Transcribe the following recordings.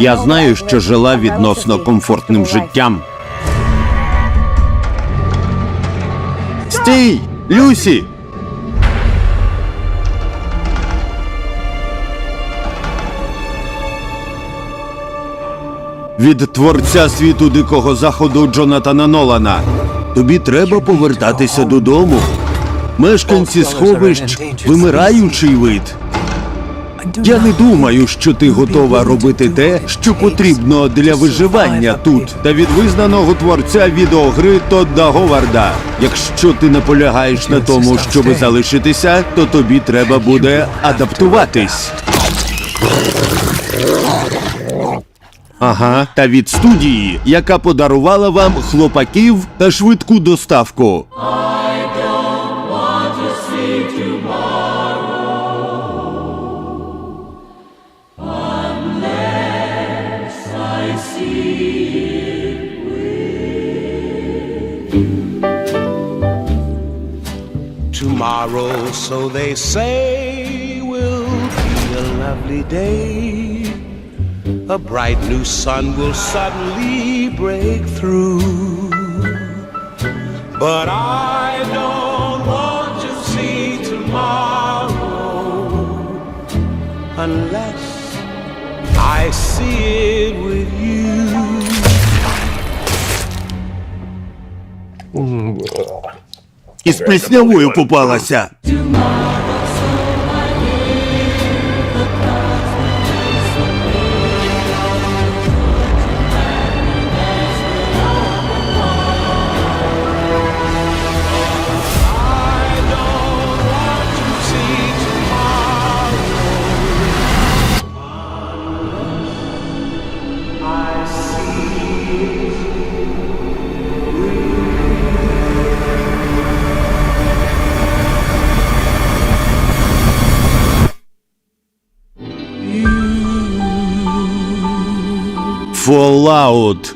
Я знаю, що жила відносно комфортним життям. Стій! Люсі! Від творця світу дикого заходу Джонатана Нолана. Тобі треба повертатися додому. Мешканці сховищ вимираючий вид. Я не думаю, що ти готова робити те, що потрібно для виживання тут, та від визнаного творця відеогри Тодда Говарда. Якщо ти наполягаєш на тому, щоби залишитися, то тобі треба буде адаптуватись. Ага, та від студії, яка подарувала вам хлопаків та швидку доставку. Tomorrow, so they say, will be a lovely day. A bright new sun will suddenly break through. But I don't want to see tomorrow unless I see it with you. Mm. Із пліснявою попалася. Fallout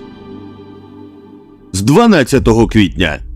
з 12 квітня.